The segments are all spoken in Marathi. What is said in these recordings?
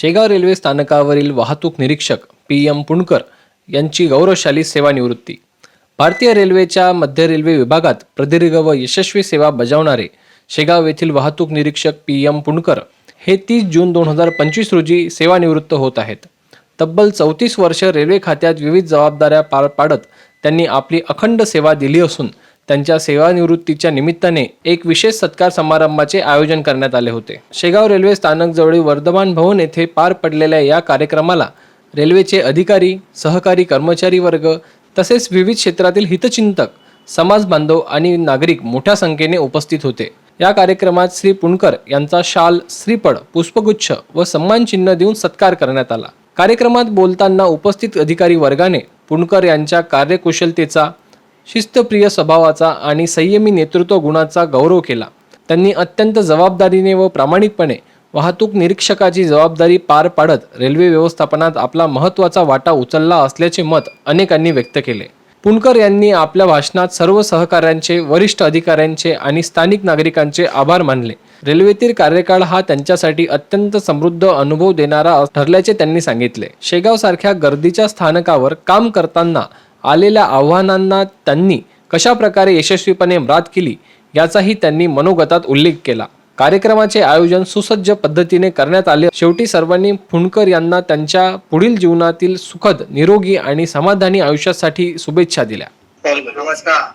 शेगाव रेल्वे स्थानकावरील वाहतूक निरीक्षक पी एम पुणकर यांची गौरवशाली सेवानिवृत्ती. भारतीय रेल्वेच्या मध्य रेल्वे विभागात प्रदीर्घ व यशस्वी सेवा बजावणारे शेगाव येथील वाहतूक निरीक्षक पी एम पुणकर हे तीस जून दोन हजार पंचवीस रोजी सेवानिवृत्त होत आहेत. तब्बल चौतीस वर्ष रेल्वे खात्यात विविध जबाबदाऱ्या पार पाडत त्यांनी आपली अखंड सेवा दिली असून त्यांच्या सेवानिवृत्तीच्या निमित्ताने एक विशेष सत्कार समारंभाचे आयोजन करण्यात आले होते. शेगाव रेल्वे स्थानक जवळील वर्धमान भवन येथे पार पडलेल्या या कार्यक्रमाला रेल्वेचे अधिकारी सहकारी कर्मचारी वर्ग तसेच विविध क्षेत्रातील हितचिंतक समाज बांधव आणि नागरिक मोठ्या संख्येने उपस्थित होते. या कार्यक्रमात श्री पुणकर यांचा शाल श्रीपड पुष्पगुच्छ व सन्मान चिन्ह देऊन सत्कार करण्यात आला. कार्यक्रमात बोलताना उपस्थित अधिकारी वर्गाने पुणकर यांच्या कार्यकुशलतेचा शिस्तप्रिय स्वभावाचा आणि संयमी नेतृत्व गुणाचा गौरव केला. त्यांनी अत्यंत जबाबदारीने व प्रामाणिकपणे वाहतूक निरीक्षकाची जबाबदारी पार पाडत रेल्वे व्यवस्थापनात आपला महत्त्वाचा वाटा उचलला असल्याचे मत अनेकांनी व्यक्त केले. पुणकर यांनी आपल्या भाषणात सर्व सहकाऱ्यांचे वरिष्ठ अधिकाऱ्यांचे आणि स्थानिक नागरिकांचे आभार मानले. रेल्वेतील कार्यकाळ हा त्यांच्यासाठी अत्यंत समृद्ध अनुभव देणारा ठरल्याचे त्यांनी सांगितले. शेगाव सारख्या गर्दीच्या स्थानकावर काम करताना आलेल्या आव्हानांना त्यांनी कशा प्रकारे यशस्वीपणे मात केली याचाही त्यांनी मनोगतात उल्लेख केला. कार्यक्रमाचे आयोजन सुसज्ज पद्धतीने करण्यात आले. शेवटी सर्वांनी फुंडकर यांना त्यांच्या पुढील जीवनातील सुखद निरोगी आणि समाधानी आयुष्यासाठी शुभेच्छा दिल्या. नमस्कार.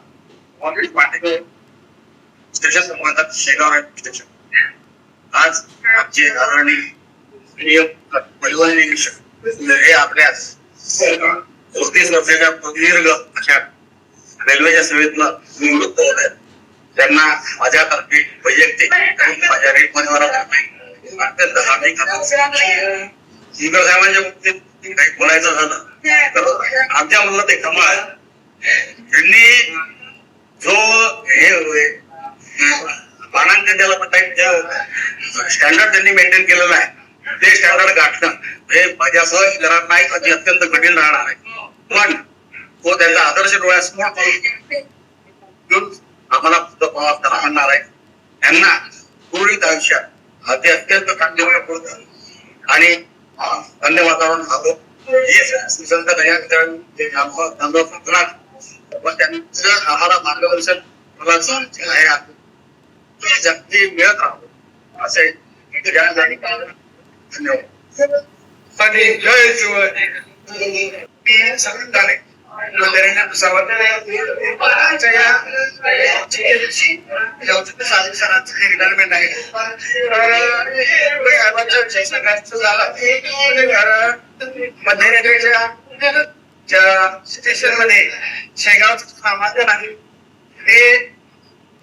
आज आमचे आदरणीय परिवहन निरीक्षक हे चौतीस वर्षाच्या प्रदीर्घ अशा रेल्वेच्या सेवेतनं निवृत्त होत आहेत त्यांना माझ्यातर्फे वैयक्तिक काही माझ्या रेटमध्ये अत्यंत हार्दिक अभिनंदन. साहेबांच्या बाबतीत काही बोलायचं झालं तर आमच्या म्हणलं ते कमाल त्यांनी जो हे होय, मानांकन त्याला म्हणता स्टँडर्ड त्यांनी मेंटेन केलेलं आहे. ते स्टँडर्ड गाठणं हे माझ्यासह इतरांना अत्यंत कठीण राहणार आहे. पण तो त्यांचा आदर्श डोळ्यासमोर घेऊन आम्हाला पुढं प्रवास करा म्हणणार आहे. त्यांना पूर्णित आयुष्यात अति अत्यंत चांगले पुरत आणि अं, धन्य वातावरण राहतो संत गजानन त्यांचं आम्हाला मार्गदर्शन मला जे आहे. ते मिळत राहतो असे धन्यवाद. जय ठिकाणी धन्यवाद आणि जय शिवाजी संविधाने रिटायरमेंट आहे. मध्य रेल्वेच्या स्टेशनमध्ये शेगावचं नामांकन आहे ते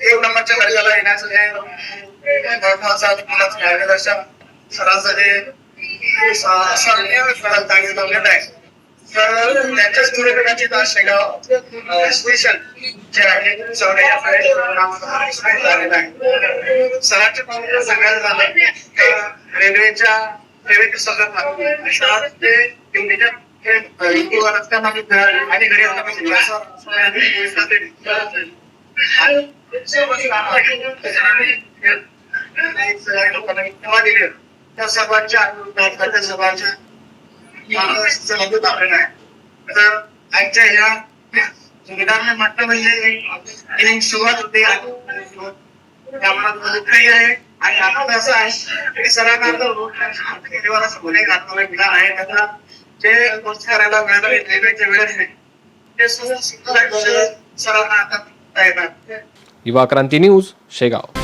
एक नंबरच्या दर्जाला येण्याचं हे महत्वाचं मुलाचं मार्गदर्शन सरासरी सांगितलं आहे. तर त्यांच्याच पुढे कदाचित शेगाव स्टेशन जे आहे चौऱ्याच्या झालेलं आहे सरांच्या पाहुणे सांगायला झालं तर रेल्वेच्या सेवेत सगळं शहरात ते आणि घरी असताना असं सभांच्या त्या दिले त्या तर आजच्या ह्या रिटायरमेंट म्हटलं म्हणजे सुरुवात होते त्यामुळे दुःखही आहे आणि आनंद असा आहे की सरांना देवाला गुन्हे घातलेला मिळाला आहे त्याचा जे गोष्ट करायला मिळालं रेल्वेच्या वेळेत ते सुद्धा सरांना आता येतात युवा क्रांती न्यूज शेगाव.